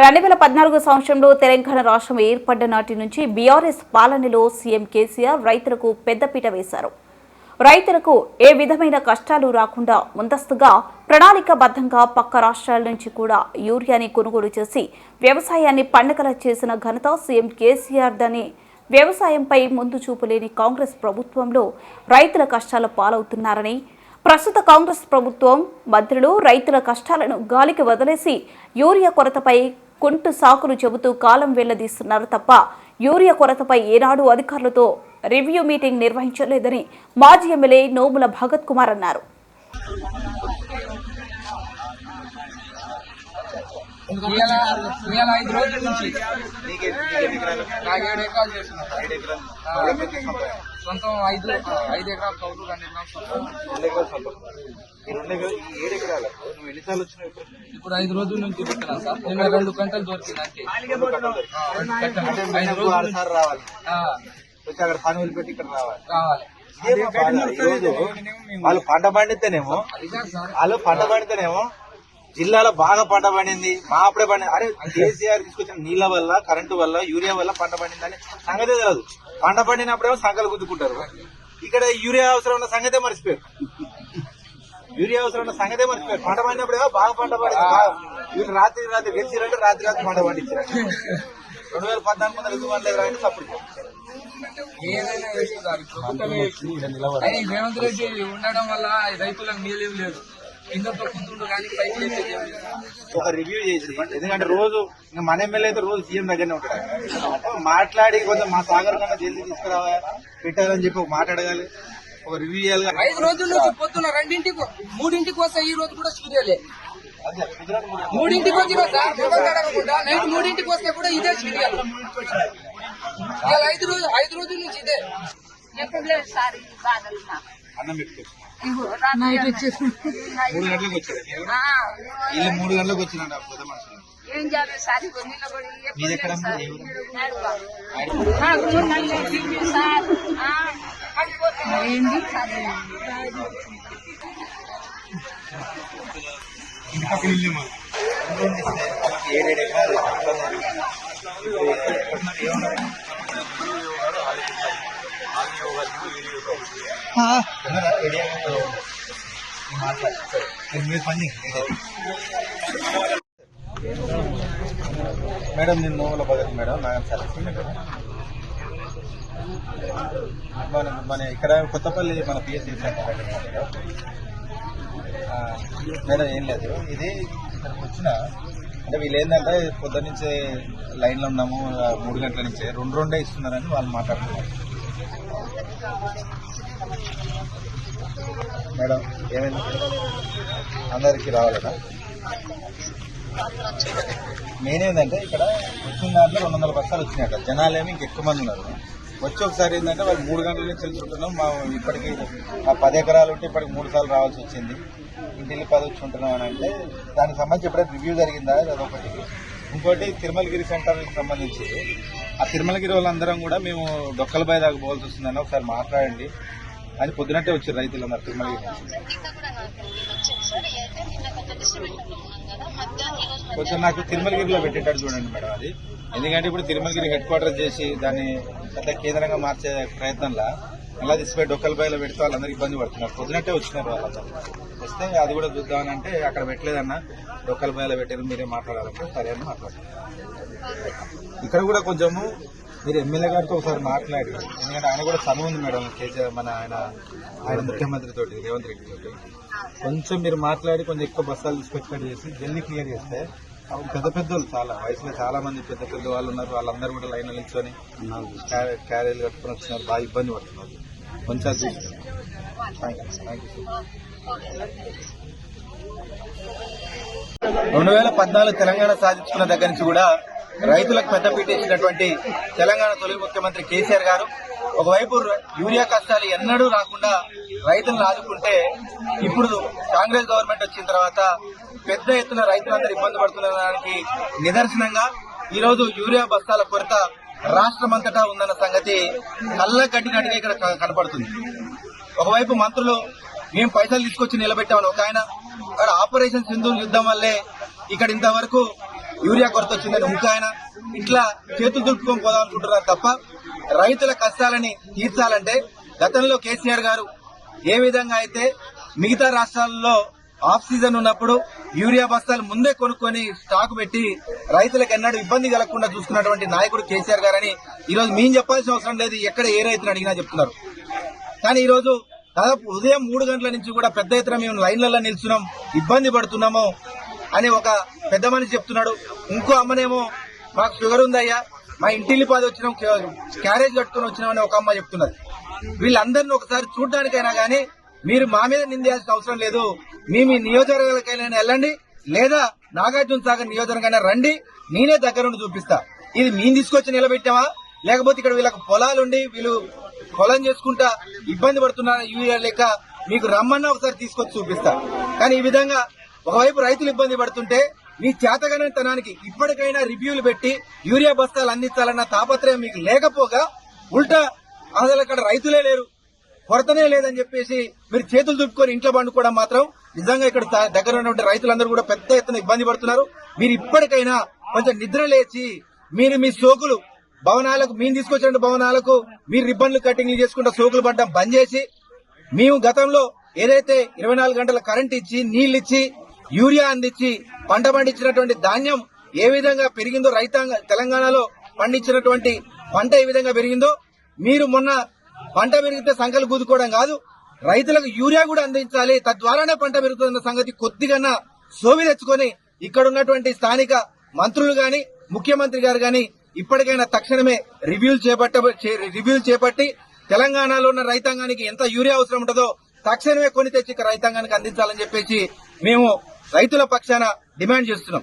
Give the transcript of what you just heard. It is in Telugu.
రెండు వేల పద్నాలుగు సంవత్సరంలో తెలంగాణ రాష్ట్రం ఏర్పడ్డ నాటి నుంచి బీఆర్ఎస్ పాలనలో సీఎం కేసీఆర్ రైతులకు పెద్దపీట వేశారు. రైతులకు ఏ విధమైన కష్టాలు రాకుండా ముందస్తుగా ప్రణాళికాబద్ధంగా పక్క రాష్ట్రాల నుంచి కూడా యూరియాని కొనుగోలు చేసి వ్యవసాయాన్ని పండగల చేసిన ఘనత సీఎం కేసీఆర్ దని వ్యవసాయంపై ముందు చూపులేని కాంగ్రెస్ ప్రభుత్వంలో రైతుల కష్టాల పాలవుతున్నారని ప్రస్తుత కాంగ్రెస్ ప్రభుత్వం మంత్రులు రైతుల కష్టాలను గాలికి వదిలేసి యూరియా కొరతపై కుంటు సాకులు చెబుతూ కాలం వెళ్ళదీస్తున్నారు తప్ప యూరియా కొరతపై ఏనాడు అధికారులతో రివ్యూ మీటింగ్ నిర్వహించలేదని మాజీ ఎమ్మెల్యే నోముల భగత్ కుమార్ అన్నారు. ఇవాళ ఇవాళ ఐదు రోజుల నుంచి నాకు ఏడు ఎకరాలు చేస్తున్నా ఆ, సొంతం ఐదు ఐదు ఎకరాలు కౌలు రెండు ఎకరాలు సొంతం. ఇప్పుడు? ఐదు రోజుల నుంచి సార్? నిన్న రెండు గంటలు దొరికింది అంతే. ఆ, రెండు గంటలు. ఐదు రోజుల నుంచి రావాలి. వచ్చి అక్కడ పని వదిలిపెట్టి ఇక్కడ రావాలి రావాలి వాళ్ళు పంట పండితేనేమో వాళ్ళు పంట పండితేనేమో జిల్లాలో బాగా పంట పండింది మా అప్పుడే పండి అరే కేసీఆర్ తీసుకొచ్చిన నీళ్ళ వల్ల కరెంటు వల్ల యూరియా వల్ల పంట పండిందని సంగతే తెలియదు పంట పండినప్పుడేమో సంకలు గుద్దుకుంటారు ఇక్కడ యూరియా అవసరం ఉన్న సంగతే మర్చిపోయారు యూరియా అవసరం ఉన్న సంగతే మర్చిపోయారు పంట పండినప్పుడేమో బాగా పంట పండింది రాత్రి రాత్రి గెలిచిరంటే రాత్రి రాత్రి పంట పండించారు రెండు వేల పద్నాలుగు వందల ఐదు వందల ఇరవై అంటే తప్పుడు ఏదైనా ప్రభుత్వమే రేవంత్ రెడ్డి ఉండడం వల్ల రైతులకు నీళ్ళేం లేదు. కింద తొక్కుతుండ్రు కానీ పైకి లేచేది ఏం లేదు. ఒక రివ్యూ చేసి ఎందుకంటే రోజు ఇంకా మన ఎమ్మెల్యే అయితే రోజు సీఎం దగ్గరనే ఉంటాడు. మాట్లాడి కొంచెం మా సాగర్ కన్నా జల్దీ తీసుకురావా పెట్టారని చెప్పి ఒక మాట్లాడగాలి ఒక రివ్యూ చేయాలి. ఐదు రోజుల నుంచి పొద్దున రెండింటికి మూడింటికి వస్తే ఈ రోజు కూడా సీరియలే. మూడింటికి సార్ నైట్ మూడింటికి వస్తే కూడా ఇదే సీరియల్ ఇవాళ ఐదు రోజు ఐదు రోజుల నుంచి ఇదే. అన్నం మూడు గంటలకు వచ్చాడు ఆ, వీళ్ళు మూడు గంటలకు వచ్చినాడు పెద్ద మనుషులు. ఏం చేయాలి సార్ మీది ఎక్కడ. ఇంకా పిల్లలు ఏడేడు ఎకరాలు? ఏమన్నారు? ఉన్నారా? ఏడియా? ఈ మాట్లాడు. మీరు మీరు పని చేయండి. మేడం నేను Nomula Bhagat madam madam service madam. మన మన ఇక్కడ కొత్తపల్లి మన పిఎస్సీ సెంటర్ మేడం. ఏం లేదు. ఇది ఇక్కడికి వచ్చిన అంటే వీళ్ళు ఏంటంటే పొద్దున్న లైన్లో ఉన్నాము మూడు గంటల నుంచే రెండు రెండే ఇస్తున్నారని వాళ్ళు మాట్లాడుతున్నారు. మేడం ఏమైంది? అందరికి రావాలనా మెయిన్ ఏంటంటే ఇక్కడ వచ్చిన దాంట్లో రెండు వందల బస్తాలు వచ్చినాయట. జనాలు ఏమి ఇంకెక్కువ మంది ఉన్నారు. వచ్చి ఒకసారి ఏంటంటే వాళ్ళు మూడు గంటల నుంచి తెలుసుకుంటున్నాం మా ఇప్పటికి ఆ పది ఎకరాలు ఉంటే ఇప్పటికి మూడు సార్లు రావాల్సి వచ్చింది. ఇంటికి పది వచ్చి ఉంటున్నాం అని అంటే దానికి సంబంధించి ఎప్పుడైతే రివ్యూ జరిగిందా? అదొకటి ఇంకోటి తిరుమలగిరి సెంటర్కి సంబంధించి ఆ తిరుమలగిరి వాళ్ళందరం కూడా మేము డొక్కల బాయ్ దాకా పోవాల్సి వస్తుందని ఒకసారి మాట్లాడండి. అని పొద్దునట్టే వచ్చారు రైతులందరూ తిరుమలగిరి నుంచి. కొంచెం నాకు తిరుమలగిరిలో పెట్టేటట్టు చూడండి మేడం అది. ఎందుకంటే ఇప్పుడు తిరుమలగిరి హెడ్ క్వార్టర్ చేసి దాన్ని పెద్ద కేంద్రంగా మార్చే ప్రయత్నంలో అలా తీసుకుపోయి డొక్కలపైలో పెడితే వాళ్ళందరూ ఇబ్బంది పడుతున్నారు. పొద్దునట్టే వచ్చినారు వాళ్ళందరూ. వస్తే అది కూడా చూద్దామని అంటే అక్కడ పెట్టలేదన్న డొక్కలపైలో పెట్టారు మీరే మాట్లాడాలంటే సరే అని మాట్లాడారు ఇక్కడ కూడా కొంచెము మీరు ఎమ్మెల్యే గారితో ఒకసారి మాట్లాడి ఎందుకంటే ఆయన కూడా సమయం ఉంది మేడం కేసీఆర్ మన ఆయన ఆయన ముఖ్యమంత్రి తోటి రేవంత్ రెడ్డి తోటి. కొంచెం మీరు మాట్లాడి కొంచెం ఎక్కువ బస్తాలు తీసుకొచ్చినట్టు చేసి జల్దీ క్లియర్ చేస్తే పెద్ద పెద్దోళ్ళు చాలా వయసులో చాలా మంది పెద్ద పెద్ద వాళ్ళు ఉన్నారు వాళ్ళందరూ కూడా లైన్ నిల్చొని క్యారీలు కట్టుకొని వచ్చినారు బాగా ఇబ్బంది పడుతున్నారు. కొంచెం థ్యాంక్ యూ థ్యాంక్ యూ రెండు వేల పద్నాలుగు తెలంగాణ సాధించుకున్న దగ్గర నుంచి కూడా రైతులకు పెద్దపీట ఇచ్చినటువంటి తెలంగాణ తొలి ముఖ్యమంత్రి కేసీఆర్ గారు ఒకవైపు యూరియా కష్టాలు ఎన్నడూ రాకుండా రైతులను ఆదుకుంటే ఇప్పుడు కాంగ్రెస్ గవర్నమెంట్ వచ్చిన తర్వాత పెద్ద ఎత్తున రైతులందరూ ఇబ్బంది పడుతున్న దానికి నిదర్శనంగా ఈ రోజు యూరియా బస్తాల కొరత రాష్ట్రమంతటా ఉందన్న సంగతి కళ్ళ కట్టినట్టుగా ఇక్కడ కనపడుతుంది. ఒకవైపు మంత్రులు మేము పైసలు తీసుకొచ్చి నిలబెట్టామని ఒక ఆయన అక్కడ ఆపరేషన్ సింధు యుద్ధం వల్లే ఇక్కడ ఇంతవరకు యూరియా కొరత వచ్చిందని ఇంకో ఇట్లా చేతులు దులుపుకొని పోదాం అనుకుంటున్నారు తప్ప రైతుల కష్టాలని తీర్చాలంటే గతంలో కేసీఆర్ గారు ఏ విధంగా అయితే మిగతా రాష్ట్రాల్లో ఆఫ్ సీజన్ ఉన్నప్పుడు యూరియా బస్తాలు ముందే కొనుక్కొని స్టాక్ పెట్టి రైతులకు ఎన్నడూ ఇబ్బంది కలగకుండా చూసుకున్నటువంటి నాయకుడు కేసీఆర్ గారని ఈరోజు మేము చెప్పాల్సిన అవసరం లేదు ఎక్కడ ఏ రైతులు అడిగినా చెప్తున్నారు. కానీ ఈరోజు దాదాపు ఉదయం మూడు గంటల నుంచి కూడా పెద్ద ఎత్తున మేము లైన్లలో నిల్చున్నాం ఇబ్బంది పడుతున్నాము. అని ఒక పెద్ద మనిషి చెప్తున్నాడు. ఇంకో అమ్మనేమో మాకు షుగర్ ఉందయ్యా మా ఇంటిల్లి పాది వచ్చినాం క్యారేజ్ కట్టుకుని వచ్చినామని ఒక అమ్మ చెప్తున్నది. వీళ్ళందరినీ ఒకసారి చూడడానికైనా కానీ మీరు మా మీద నిందేయాల్సిన అవసరం లేదు. మీ మీ నియోజకవర్గాలకైనా వెళ్ళండి లేదా నాగార్జున సాగర్ నియోజకవర్గైనా రండి నేనే దగ్గరుండి చూపిస్తా. ఇది మేము తీసుకొచ్చి నిలబెట్టామా? లేకపోతే ఇక్కడ వీళ్ళకి పొలాలుండి వీళ్ళు పొలం చేసుకుంటా ఇబ్బంది పడుతున్న యూరియా లేక మీకు రమ్మన్నా ఒకసారి తీసుకొచ్చి చూపిస్తా. కానీ ఈ విధంగా ఒకవైపు రైతులు ఇబ్బంది పడుతుంటే మీ చేతగనతనానికి ఇప్పటికైనా రివ్యూలు పెట్టి యూరియా బస్తాలు అందించాలన్న తాపత్రయం మీకు లేకపోగా ఉల్టా అసలు అక్కడ రైతులే లేరు కొరతనే లేదని చెప్పేసి మీరు చేతులు దుప్పుకొని ఇంట్లో పండుకోవడం మాత్రం నిజంగా ఇక్కడ దగ్గర ఉన్నటువంటి రైతులందరూ కూడా పెద్ద ఎత్తున ఇబ్బంది పడుతున్నారు. మీరు ఇప్పటికైనా కొంచెం నిద్ర లేచి మీరు మీ సోకులు భవనాలకు మేము తీసుకొచ్చిన భవనాలకు మీరు రిబ్బన్లు కటింగ్లు చేసుకుంటూ సోకులు పడడం బంద్ చేసి మేము గతంలో ఏదైతే ఇరవై నాలుగు గంటల కరెంట్ ఇచ్చి నీళ్ళు ఇచ్చి యూరియా అందించి పంట పండించినటువంటి ధాన్యం ఏ విధంగా పెరిగిందో రైతాంగ తెలంగాణలో పండించినటువంటి పంట ఏ విధంగా పెరిగిందో మీరు మొన్న పంట పెరిగితే సంఖ్యలు గుదుకోవడం కాదు రైతులకు యూరియా కూడా అందించాలి తద్వారానే పంట పెరుగుతుందన్న సంగతి కొద్దిగా సోవి తెచ్చుకొని ఇక్కడ ఉన్నటువంటి స్థానిక మంత్రులు గాని ముఖ్యమంత్రి గారు గాని ఇప్పటికైనా తక్షణమే రివ్యూలు చేపట్ట చే- రివ్యూలు చేపట్టి తెలంగాణలో ఉన్న రైతాంగానికి ఎంత యూరియా అవసరం ఉంటుందో తక్షణమే కొని తెచ్చి రైతాంగానికి అందించాలని చెప్పేసి మేము రైతుల పక్షాన డిమాండ్ చేస్తున్నాం.